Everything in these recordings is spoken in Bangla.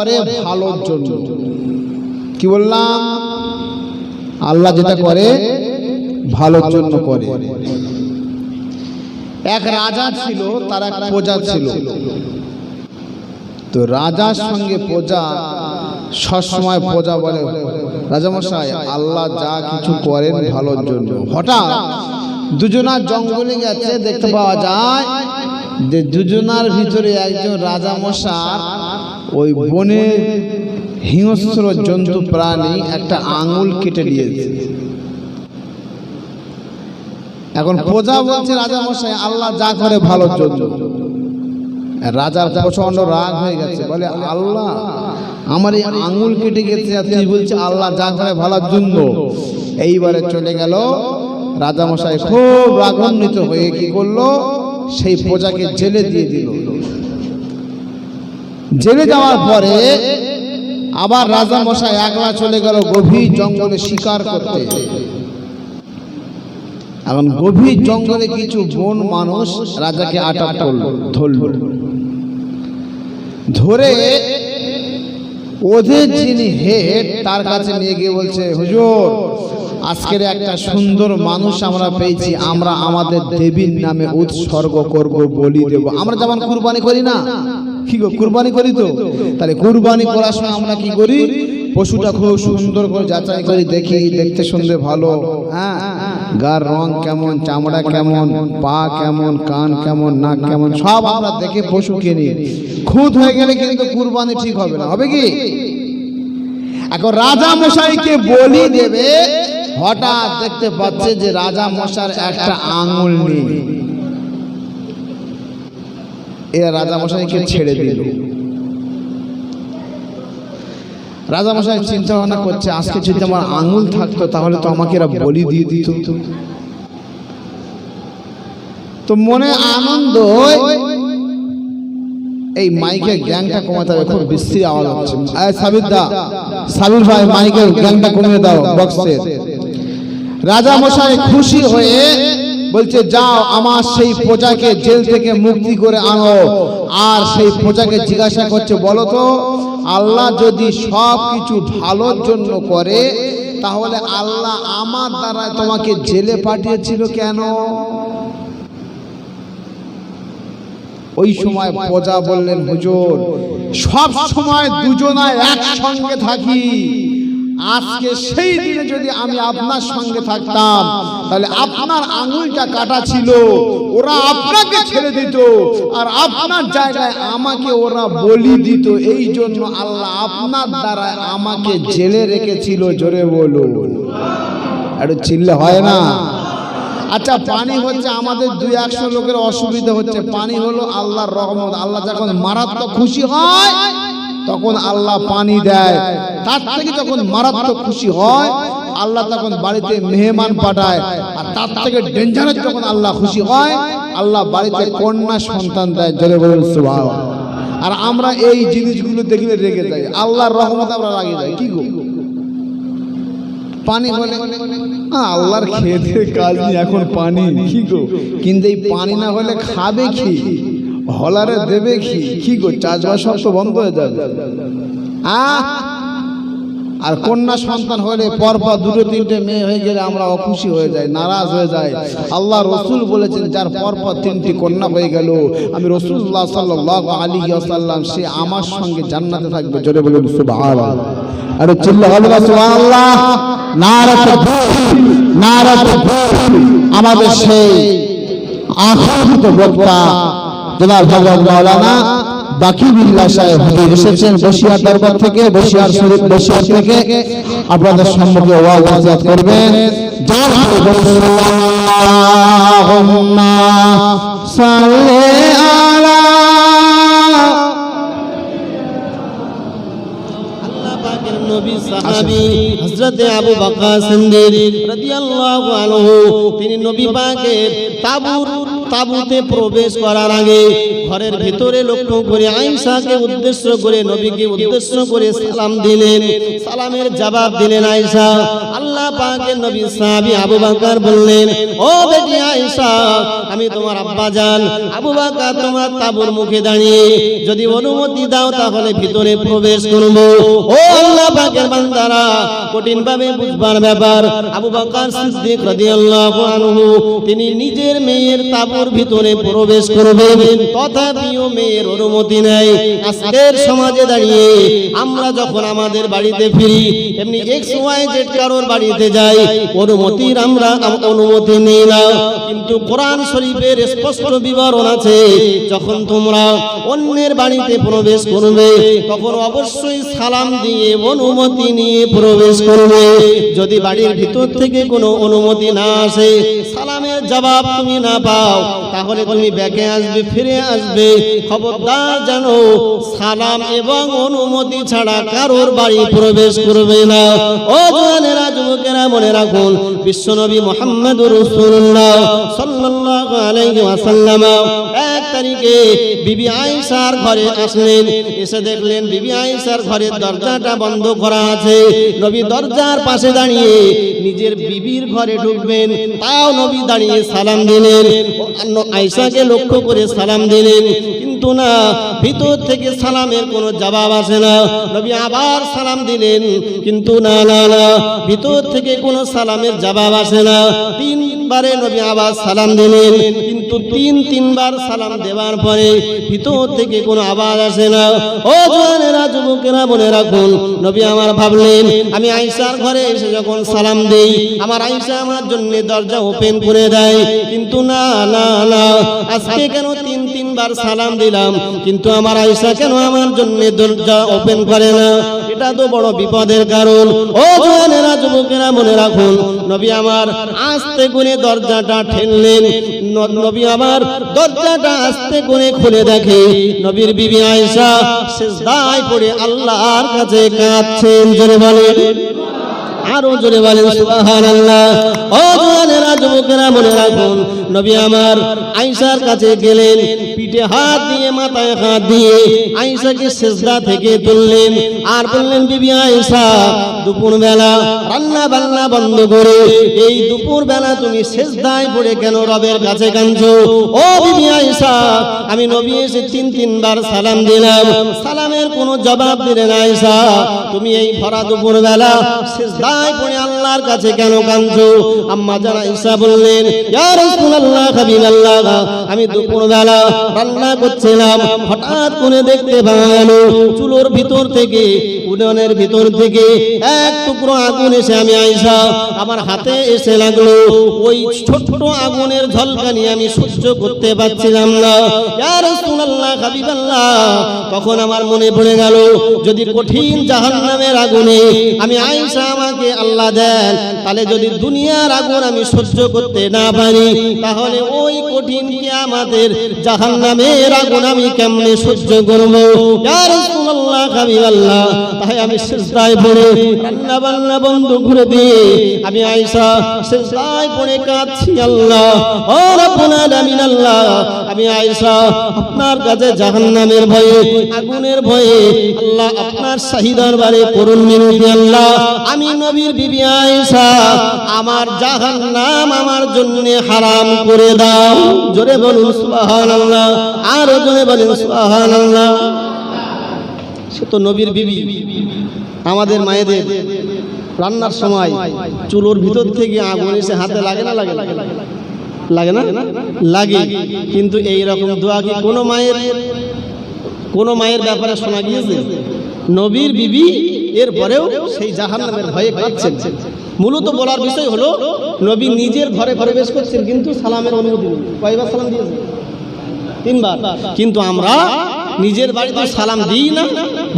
করে ভালোর জন্য। কি বললাম? আল্লাহ যেটা করে ভালোর জন্য করে। এক রাজা ছিল তার এক প্রজা ছিল। তো রাজার সঙ্গে প্রজা সবসময় প্রজা বলে রাজামশাই আল্লাহ যা কিছু করেন ভালোর জন্য। হঠাৎ দুজনা জঙ্গলে গেছে দেখতে পাওয়া যায় যে দুজনার ভিতরে একজন রাজামশার ওই বনে হিংস্র জন্তু প্রাণী একটা আঙুল কেটে দিয়েছে। এখন প্রজা বলছে, রাজা মশাই, আল্লাহ যা করে ভালোর জন্য। রাজার প্রচণ্ড রাগ হয়ে গেছে। বলে, আল্লাহ, আমার এই আঙুল কেটে গেছে আর তুই বলছি, আল্লাহ যা করে ভালোর জন্য। এইবারে চলে গেল। রাজা মশাই খুব রাগান্বিত হয়ে কি করল? সেই প্রজাকে জেলে দিয়ে দিল। জেলে যাওয়ার পরে আবার রাজা মশাই একলা চলে গেল গভীর জঙ্গলে শিকার করতে। এখন গভীর জঙ্গলে কিছু বন মানুষ রাজাকে আটক করল ধরল। ধরে ওদের যিনি হেড তার কাছে নিয়ে গিয়ে বলছে হুজুর আজকের একটা সুন্দর মানুষ আমরা পেয়েছি, আমরা আমাদের দেবীর নামে উৎসর্গ করব বলি দেব। আমরা যেমন কুরবানি করি না, কি গো, কুরবানি করি তো? তাহলে কুরবানি করার সময় আমরা কি করি? পশুটা খুব সুন্দর করে যাচাই করি, দেখি, দেখতে শুনতে ভালো। হ্যাঁ গার রং কেমন, চামড়া কেমন, পা কেমন, কান কেমন, নাক কেমন, সব আমরা দেখে পশু কিনি। খুদ হয়ে গেলে কিন্তু কুরবানি ঠিক হবে না, হবে কি? এখন রাজা মশাইকে বলি দেবে হঠাৎ দেখতে পাচ্ছে যে রাজা মশার একটা আঙুল নেই। এরা রাজা মশাইকে ছেড়ে দিল। রাজা মশাই চিন্তা ভাবনা করছে, আজকে যদি আমার আঙুল থাকতো, তাহলে তো আমাকে এরা বলি দিয়ে দিত। তো মনে আনন্দ এই মাইকের গ্যাংটা কমাতে হবে, খুব বিশ্রী আওয়াজ হচ্ছে। সাবির দা সাবির ভাই, মাইকের গ্যাংটা কমিয়ে দাও বক্সের রাজা মশাই খুশি হয়ে বলছে, যাও, আমার সেই প্রজাকে জেল থেকে মুক্তি করে আনো। আর সেই প্রজাকে জিজ্ঞাসা করছে, বলো তো, আল্লাহ যদি সব কিছু ভালোর জন্য করে, তাহলে আল্লাহ আমার দ্বারা তোমাকে জেলে পাঠিয়েছিল কেন? ওই সময় প্রজা বললেন, হুজুর, সব সময় দুজনায় একসঙ্গে থাকি। আজকে সেই দিনে যদি আমি আপনার সঙ্গে থাকতাম, তাহলে আপনার আঙুলটা কাটা ছিল, ওরা আপনাকে ছেড়ে দিত, আর আপনার জায়গায় আমাকে ওরা বলি দিত। এই জন্য আল্লাহ আপনার দ্বারা আমাকে জেলে রেখেছিল, জোরে বলুন। একটু চিল্লে হয় না? আচ্ছা পানি হচ্ছে আমাদের দুই একশো লোকের অসুবিধা হচ্ছে। পানি হলো আল্লাহর রহমত। আল্লাহ যখন মারাত্মক খুশি হয় তখন আল্লাহ পানি দেয়। তার থেকে যখন মারাত্মক খুশি হয় আল্লাহ তখন বাড়িতে মেহমান পাঠায়। আর তার থেকে ডেঞ্জারাস যখন আল্লাহ খুশি হয় আল্লাহ বাড়িতে কন্যা সন্তান দেয়। জোরে বলুন সুবহান আর আমরা এই জিনিসগুলো দেখলে রেগে যাই। আল্লাহর রহমত আমরা রাগে যাই। কি গো? পানি আহ, আল্লাহর খেতে কাজ এখন পানি। কি গো? কিন্তু এই পানি না হলে খাবে কি? হলারে দেবে কি? কি গো, চাষবাস সব তো বন্ধ হয়ে যাবে। আর কন্যা সন্তান হলে পরপর দুটো তিনটে মেয়ে হয়ে গেলে আমরা অখুশি হয়ে যাই, নারাজ হয়ে যাই। আল্লাহ রসুল বলেছেন, যার পরপর তিনটি কন্যা হয়ে গেল, আমি রসুল্লাহ সাল্লাহ আলী আসাল্লাম সে আমার সঙ্গে জান্নাতে থাকবে। জোরে বলুন আরে তাকবীর আমাদের সেই আখ্যাত বক্তা জনাব হযরত মাওলানা বাকি বিল্লাহ সাহেব এসেছেন বসিয়ার দরবার থেকে, বসিয়ার শরীফ, বসিয়ার থেকে। আপনাদের সম্মুখে ওয়াজ করবেন। তিনি নবী পাকের তাবুর তাবুতে প্রবেশ করার আগে ঘরের ভিতরে লক্ষ্য করে আয়েশাকে উদ্দেশ্য করে, নবীকে উদ্দেশ্য করে সালাম দিলেন। সালামের জবাব দিলেন আয়েশা। আল্লাহ পাকের নবী সাহাবী আবু বকর বললেন, ও বেটি আয়েশা, আমি তোমার আব্বা জান। আবু বকর, তোমার তাবুর মুখে দাঁড়িয়ে যদি অনুমতি দাও, তাহলে ভিতরে প্রবেশ করব। ও আল্লাহ পাকের বান্দারা কঠিন ভাবে বুঝবার ব্যাপার। আবু বকর সিদ্দিক রাদিয়াল্লাহু আনহু, তিনি নিজের মেয়ের তাবুর ভিতরে প্রবেশ করবেন তথাপিও মেয়ের অনুমতি নেই। আজকের সমাজে দাঁড়িয়ে আমরা যখন আমাদের বাড়িতে ফিরি, এমনি এক্স ওয়াই জেড কারোর বাড়িতে যাই, অনুমতির আমরা অনুমতি নেই না। কিন্তু কোরআন শরীফের স্পষ্ট বিবরণ আছে, যখন তোমরা অন্যের বাড়িতে প্রবেশ করবে, তখন অবশ্যই সালাম দিয়ে অনুমতি নিয়ে প্রবেশ করবে। যদি বাড়ির ভিতর থেকে কোনো অনুমতি না আসে, সালামের জবাব তুমি না পাও। তাহলে তুমি ব্যাকে আসবে, ফিরে আসবে। খবরদার জানো সালাম এবং অনুমতি ছাড়া কারোর বাড়ি প্রবেশ করবে না। ও জোয়ানেরা যুবকেরা মনে রাখুন, বিশ্বনবী মোহাম্মদুর রসুল্লাহ সাল্লাল্লাহু আলাইহি ওয়াসাল্লাম এক তারিখে বিবি আইসার ঘরে আসলেন। এসে দেখলেন বিবি আইসার ঘরের দরজাটা বন্ধ করা আছে। নবী দরজার পাশে দাঁড়িয়ে নিজের বিবির ঘরে ঢুকবেন। তাও নবী দাঁড়িয়ে সালাম দিলেন। আয়েশাকে লক্ষ্য করে সালাম দিলেন। কিন্তু না, ভিতর থেকে সালামের কোনো জবাব আসে না। নবী আবার সালাম দিলেন, কিন্তু না না না, ভিতর থেকে কোনো সালামের জবাব আসে না। তিনবারে নবী আবার সালাম দিলেন, কিন্তু তিন, তিনবার সালাম দেওয়ার পরে ভিতর থেকে কোনো আওয়াজ আসে না। ও জোয়ানেরা, যুবকেরা মনে রাখুন নবী আমার ভাবলেন, আমি আয়েশার ঘরে এসে যখন সালাম দেই, আমার আয়েশা আমার জন্য দরজা ওপেন করে দেয়, কিন্তু না না না, আজকে কেন তিন, তিনবার সালাম দিলাম কিন্তু আমার আয়েশা কেন আমার জন্য দরজা ওপেন করে না? এটা তো বড় বিপদের কারণ। ও জোয়ানেরা, যুবকেরা, মনে রাখুন, নবী আমার আস্তে করে দরজাটা ঠেললেন। নবী আমার দরজাটা আস্তে করে খুলে দেখে নবীর বিবি আয়েশা সেজদায় পড়ে আল্লাহর কাছে কাঁদছেন। জোরে বলেন, আরও জোরে বলেন, সুবহানাল্লাহ। ও জওয়ানেরা যুবকেরা, মনে রাখুন নবী আমার আয়েশার কাছে গেলেন, পিঠে হাত দিয়ে, মাথায় হাত দিয়ে আয়েশাকে সেজদা থেকে তুললেন। আর বললেন, বিবি আয়েশা দুপুর বেলা রান্না বান্না বন্ধ করে, এই দুপুর বেলা তুমি সেজদায় পড়ে কেন রবের কাছে কাঁদছো? ও বিবি আয়েশা, আমি নবী এসে তিন, তিনবার সালাম দিলাম। সালামের কোনো জবাব দিলে না আয়েশা, তুমি এই ভরা দুপুর বেলা সেজদায় পড়ে আল্লাহর কাছে কেন কাঁদছো? আম্মা জানা ঈসা বললেন, ইয়া আমি দুপুর বেলা রান্না করছিলাম, হঠাৎ করে দেখতে পাওয়া চুলোর ভিতর থেকে ভিতর থেকে এক টুকরো আগুন এসে আমি আইসা, আমার হাতে এসে লাগল। ওই আগুনের ঝলকানি আমি সহ্য করতে পারছিলাম না। তখন আমার মনে পড়ে গেল, যদি কঠিন জাহান্নামের আগুনে আমি আয়েশা আমাকে আল্লাহ দেন, তাহলে যদি দুনিয়ার আগুন আমি সহ্য করতে না পারি তাহলে ওই কঠিন কিয়ামতের জাহান্নামের আগুন আমি কেমনে সহ্য করব? তাই আমি সিজদায় পড়ে রান্না বান্না বন্ধ করে দিয়ে আমি আয়েশা সিজদায় পড়ে কাঁদছি আল্লাহ। ও রব্বুল আলামিন আল্লাহ আমি আয়েশা আপনার কাছে জাহান্নামের ভয়ে আগুনের ভয়ে আল্লাহ আপনার শাহী দরবারে করুন মিনতি আল্লাহ। আমি নবীর বিবি আয়েশা আমার জাহান্নাম আমার জন্য হারাম করে দাও। জোরে বলুন আর জোরে সে তো নবীর বিবি, আমাদের মায়েদের। রান্নার সময় চুলোর ভিতর থেকে আগুন এসে হাতে লাগে না, লাগে? লাগে না? লাগে। কিন্তু এই রকম দোয়া কি কোনো মায়ের কোনো মায়ের ব্যাপারে শোনা গিয়েছে? নবীর বিবি এর পরেও সেই জাহান্নামের ভয়ে কাঁদছেন। মূলত বলার বিষয় হলো, নবী নিজের ঘরে প্রবেশ করছেন, কিন্তু সালামের অনুমতি নেই সালাম দিয়েছেন? তিনবার। কিন্তু আমরা নিজের বাড়িতে সালাম দিই না,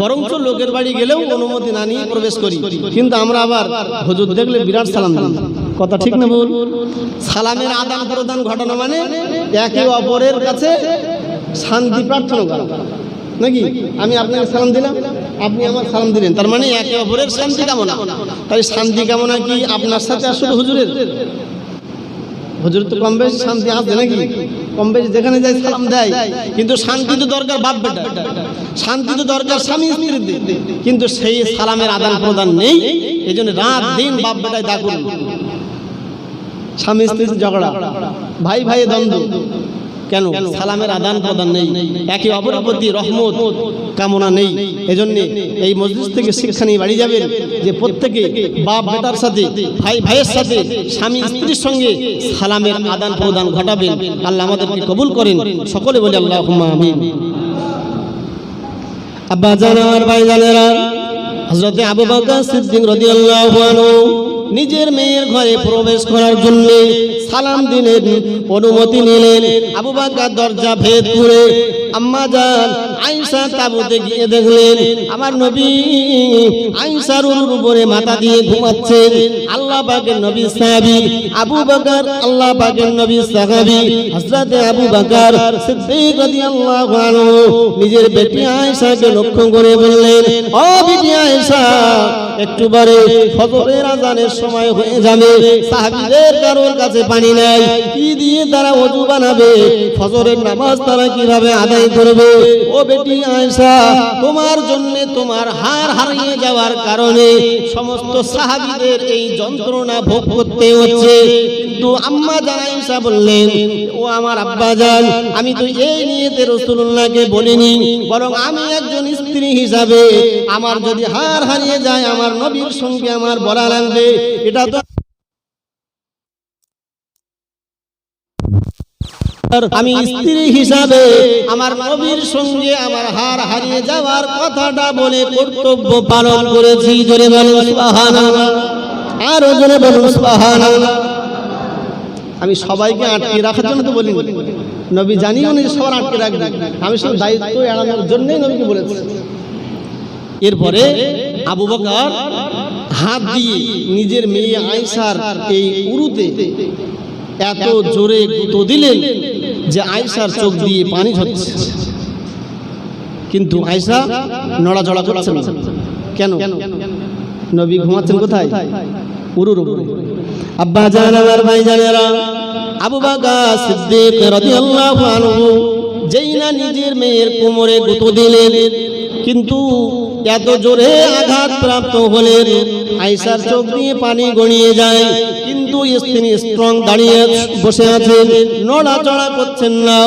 বরঞ্চ লোকের বাড়ি গেলেও অনুমতি না নিয়ে প্রবেশ করি। কিন্তু আমরা আবার হুজুর দেখলে বিরাট সালাম দিই। কথা ঠিক না বল সালামের আদান প্রদান ঘটনা মানে একে অপরের কাছে শান্তি প্রার্থনা করা। নাকি? আমি আপনাকে সালাম দিলাম। আপনি আমার সালাম দিলেন তার মানে একে অপরের শান্তি কামনা। তাই শান্তি কামনা কি আপনার সাথে আসলে হুজুরের? হুজুর তো কম বেশি শান্তি আছে নাকি? কম বেশি যেখানে যায় সালাম দেয়। কিন্তু শান্তি তো দরকার বাপ বেটা শান্তি তো দরকার স্বামী স্ত্রীতে কিন্তু সেই সালামের আদান প্রদান নেই। এই জন্য রাত দিন বাপ বেটায় দাকুন স্বামী স্ত্রীর ঝগড়া। ভাই ভাই দ্বন্দ্ব। কেন? সালামের আদান প্রদান নেই। একে অপরের প্রতি রহমত কামনা নেই। এজন্য এই মসজিদ থেকে শিক্ষা নিয়ে বাড়ি যাবেন যে প্রত্যেকে বাপ বেটার সাথে ভাই ভাইয়ের সাথে স্বামী স্ত্রীর সঙ্গে সালামের আদান প্রদান ঘটাবেন। আল্লাহ আমাদেরকে কবুল করেন। সকলে বলে আল্লাহ আমিন। আব্বা জান আমার ভাই জানেরা হযরতে আবু বকর সিদ্দিক রাদিয়াল্লাহু আনহু নিজের মেয়ের ঘরে প্রবেশ করার জন্য সালাম দিলেন, অনুমতি নিলেন। আবু বকর দরজা ভেদ করে দেখলেন, আমার নবী মাথা দিয়ে আল্লাহ নিজের বেটি আয়েশাকে লক্ষ্য করে বললেন, ও বেটি একটু বারে ফজরের আজানের সময় হয়ে যাবে। সাহাবীদের কারোর কাছে পানি নাই। কি দিয়ে তারা ওযু বানাবে? ফজরের নামাজ তারা কীভাবে আদায় করবে। ও বেটি আয়েশা, তোমার জন্য তোমার হার হারিয়ে যাওয়ার কারণে সমস্ত সাহাবীদের এই যন্ত্রণা ভোগ করতে হচ্ছে। কিন্তু আম্মা জানাইসা বললেন, ও আমার আব্বা জান, আমি তো এই নিয়েতে রসুল্লাহকে বলিনি, বরং আমি একজন স্ত্রী হিসাবে। আমার যদি হার হারিয়ে যায়, আমার নবীর সঙ্গে আমার বলা লাগবে। এটা তো আমি স্ত্রী হিসাবে আমার নবীর সঙ্গে আমার হার হারিয়ে যাওয়ার কথাটা বলে কর্তব্য পালন করেছি। জোরে বলুন সুবহানাল্লাহ। আরও জোরে বলুন সুবহানাল্লাহ। আমি সবাইকে আটকে রাখার জন্য তো বলিনি। নবী জানিও না সবার আটকে রাখবে। আমি শুধু দায়িত্ব এড়ানোর জন্যই নবীকে বলেছি। এরপরে আবু বকর হাত দিয়ে নিজের মেয়ে আয়েশার এই উরুতে এত জোরে গুঁতো দিলেন। যে আয়সার চোখ দিয়ে পানি ঝরছে। কিন্তু আয়সা নড়াচড়া করছে না। কেন? নবী ঘুমাচ্ছেন কোথায়? উরুর উপরে। আব্বা জান আমার ভাই জানেরা, আবু বকর সিদ্দিক রাদিয়াল্লাহু আনহু, যেই না নিজের মেয়ের কোমরে গুতো দিলেন কিন্তু এত জোরে আঘাত প্রাপ্ত হলেন। আইসার চোখ দিয়ে পানি গড়িয়ে যায়। কিন্তু তিনি স্ট্রং দাঁড়িয়ে বসে আছেন। নড়াচড়া করছেন না।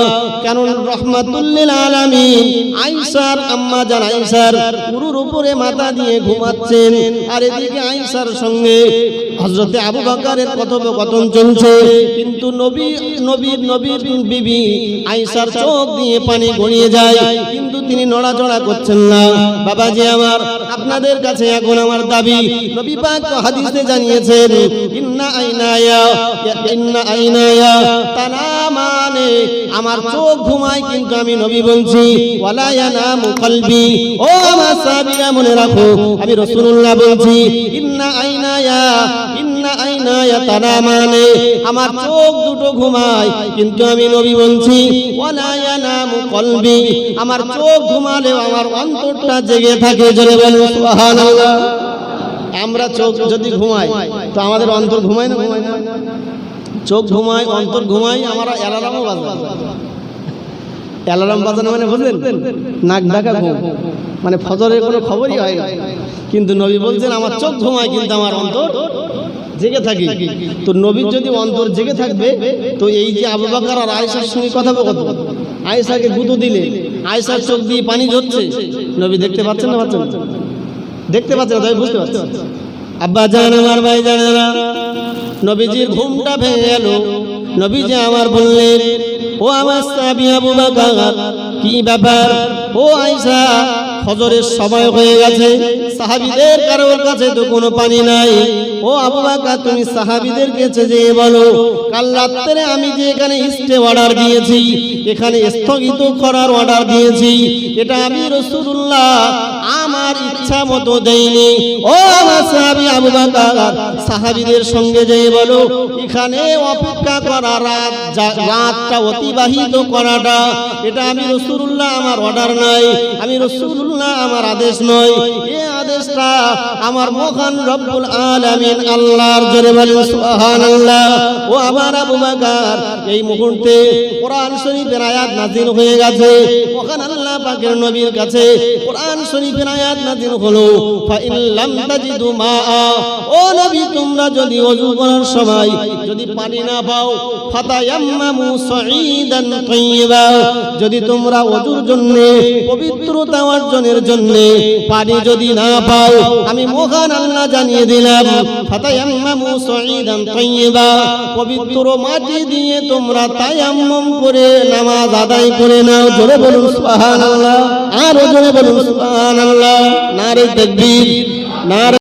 কারণ রহমাতুল্লিল আলামিন আইসার আম্মা জান আইসার পুরুর উপরে মাথা দিয়ে ঘুমাচ্ছেন। আর এদিকে আইসার সঙ্গে হযরতে আবু বকরের কথোপকথন চলছে। কিন্তু নবী নবীর নবীর বিবি আইসার চোখ দিয়ে পানি গড়িয়ে যায়। কিন্তু তিনি নড়াচড়া করছেন না। বাবাজি আমার, আপনাদের কাছে এখন আমার দাবি। নবী পাক হাদিসে জানিয়েছেন, ইন্না আইনায়া ইন্না আইনায়া তানামানে আমার চোখ ঘুমায় কিন্তু আমি নবী বলছি, ওয়ালা ইয়ানামু কলবি। ও আমার সাহাবীরা মনে রাখো, আমি রাসূলুল্লাহ বলছি, ইন্না আইনায়া তানামানে আমার চোখ দুটো ঘুমায়, কিন্তু আমি নবী বলছি আমার চোখ ঘুমালেও আমার অন্তরটা জেগে থাকে আমরা চোখ যদি ঘুমাই, তো আমাদের অন্তর ঘুমায় না ঘুমায় চোখ ঘুমায়, অন্তর ঘুমায়, আমরা অ্যালার্মও বাজাই অ্যালার্ম বাজানো মানে বুঝলেন? নাক ডাকা ঘুম। মানে ফজরের কোনো খবরই হয় কিন্তু নবী বলছেন, আমার চোখ ঘুমায়, কিন্তু আমার অন্তর জেগে থাকি। তো নবীর যদি অন্তর জেগে থাকবে, তো এই যে আবু আর আয়েশার সঙ্গে কথা বলতো আয়েশাকে গুঁতো দিলে, আয়েশার চোখ দিয়ে পানি ঝরছে। নবী দেখতে পাচ্ছেন না পাচ্ছেন? দেখতে পাচ্ছেন তবে বুঝতে পারছেন। আব্বা জান আমার ভাই জানে না নবীজির ঘুমটা ভেঙে গেল নবীজি আমার বললেন, ও আমার সাহাবী আবু বকর, কি ব্যাপার? ও আয়েশা ফজরের সময় হয়ে গেছে। সাহাবিদের কারোর কাছে তো কোনো পানি নাই। ও আবু তুমি সাহাবিদের কাছে যেয়ে বলো, কাল রাত্রে আমি যে এখানে স্টে অর্ডার দিয়েছি, এখানে স্থগিত করার অর্ডার দিয়েছি, এটা আমি রসুল্লাহ আমার ইচ্ছা মতো দেইনি ও সাহাবী আবু বকর, সাহাবীদের সঙ্গে যেয়ে বলো, এখানে অপেক্ষা করা রাত রাতটা অতিবাহিত করাটা, এটা আমি রসুল্লাহ আমার অর্ডার নয় আমি রসুল্লাহ আমার আদেশ নয়। এ আদেশ ফেরেশতা আমার মহান রব্বুল আলামিন আল্লাহর জোরে বলেন, সুবহানাল্লাহ। ও আমার আবু বকর, এই মুহূর্তে কোরআন শরীফের আয়াত নাযিল হয়ে গেছে। মহান আল্লাহ পাকের নবীর কাছে কোরআন শরীফের আয়াত নাযিল হলো ফা ইন লাম তাজিদু মা ও তোমরা যদি ওযু করার সময় যদি পানি না পাও যদি তোমরা ওযুর জন্য, পবিত্রতা অর্জনের জন্য পানি যদি না পাও, আমি মহান আল্লাহ জানিয়ে দিলাম, ফাতায়াম্মামু সাঈদান তাইয়্যিবা পবিত্র মাটি দিয়ে তোমরা তায়াম্মুম করে নামাজ আদায় করে নাও। জোরে বলুন সুবহানাল্লাহ। আর জোরে বলুন সুবহানাল্লাহ। নারে তাকবীর। নারে